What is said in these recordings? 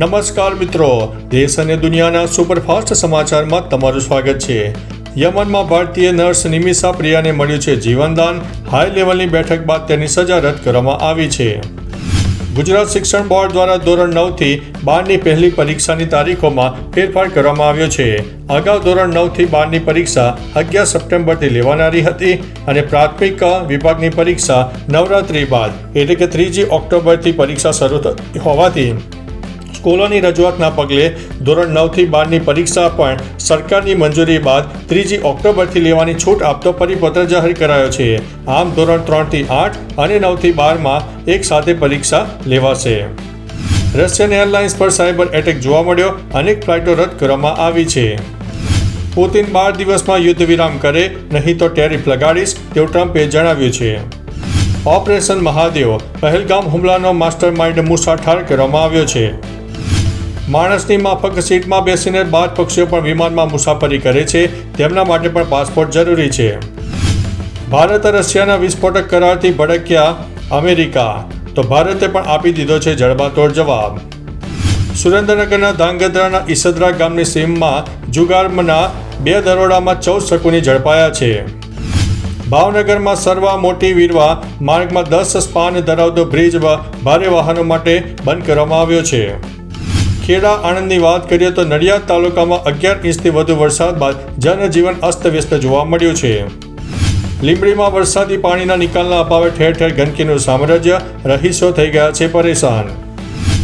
નમસ્કાર મિત્રો. દેશ અને દુનિયાના સુપરફાસ્ટ સમાચારમાં તમારું સ્વાગત છે. યમનમાં ભારતીય નર્સ નિમિષા પ્રિયાને મળ્યું છે જીવનદાન. હાઈ લેવલની બેઠક બાદ તેની સજા રદ કરવામાં આવી છે. ગુજરાત શિક્ષણ બોર્ડ દ્વારા ધોરણ નવથી બારની પહેલી પરીક્ષાની તારીખોમાં ફેરફાર કરવામાં આવ્યો છે. અગાઉ ધોરણ નવથી બારની પરીક્ષા અગિયાર સપ્ટેમ્બરથી લેવાનારી હતી અને પ્રાથમિક વિભાગની પરીક્ષા નવરાત્રી બાદ એટલે કે ત્રીજી ઓક્ટોબરથી પરીક્ષા શરૂ થતી હોવાથી સ્કૂલોની રજૂઆતના પગલે ધોરણ નવથી બારની પરીક્ષા પણ સરકારની મંજૂરી બાદ ત્રીજી ઓક્ટોબરથી લેવાની છૂટ આપતો પરિપત્ર જાહેર કરાયો છે. આમ ધોરણ ત્રણથી આઠ અને નવથી બારમાં એક સાથે પરીક્ષા લેવાશે. રશિયન એરલાઇન્સ પર સાયબર એટેક જોવા મળ્યો. અનેક ફ્લાઇટો રદ કરવામાં આવી છે. પુતિન બાર દિવસમાં યુદ્ધ વિરામ કરે, નહીં તો ટેરિફ લગાડીશ તેવું ટ્રમ્પે જણાવ્યું છે. ઓપરેશન મહાદેવ, પહેલગામ હુમલાનો માસ્ટર માઇન્ડ મુસા ઠાર કરવામાં આવ્યો છે. માણસની માફક સીટમાં બેસીને બાર પક્ષીઓ પણ વિમાનમાં મુસાફરી કરે છે. તેમના માટે પણ પાસપોર્ટ જરૂરી છે. ભારત રશિયાના વિસ્ફોટક કરારથી ભડક્યા અમેરિકા. તો ભારતે પણ આપી દીધો છે જડબાતોડ જવાબ. સુરેન્દ્રનગરના ધાંગધ્રાના ઈસદરા ગામની સીમમાં જુગાર્મના બે દરોડામાં ચૌદ શકુની ઝડપાયા છે. ભાવનગરમાં સરવા મોટી વીરવા માર્ગમાં દસ સ્પાન ધરાવતો બ્રિજ ભારે વાહનો માટે બંધ કરવામાં આવ્યો છે. ખેડા આણંદની વાત કરીએ તો નડિયાદ તાલુકામાં અગિયાર ઇંચથી વધુ વરસાદ બાદ જનજીવન અસ્તવ્યસ્ત જોવા મળ્યું છે. લીંબડીમાં વરસાદી પાણીના નિકાલના અભાવે ઠેર ઠેર ગંદકીનું સામ્રાજ્ય રહીશો થઈ ગયા છે પરેશાન.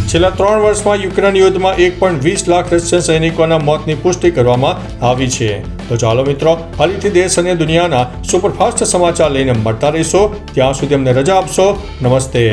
છેલ્લા ત્રણ વર્ષમાં યુક્રેન યુદ્ધમાં એક પોઈન્ટ વીસ લાખ રશિયન સૈનિકોના મોતની પુષ્ટિ કરવામાં આવી છે. તો ચાલો મિત્રો ફરીથી દેશ અને દુનિયાના સુપરફાસ્ટ સમાચાર લઈને મળતા રહીશો. ત્યાં સુધી અમને રજા આપશો. નમસ્તે.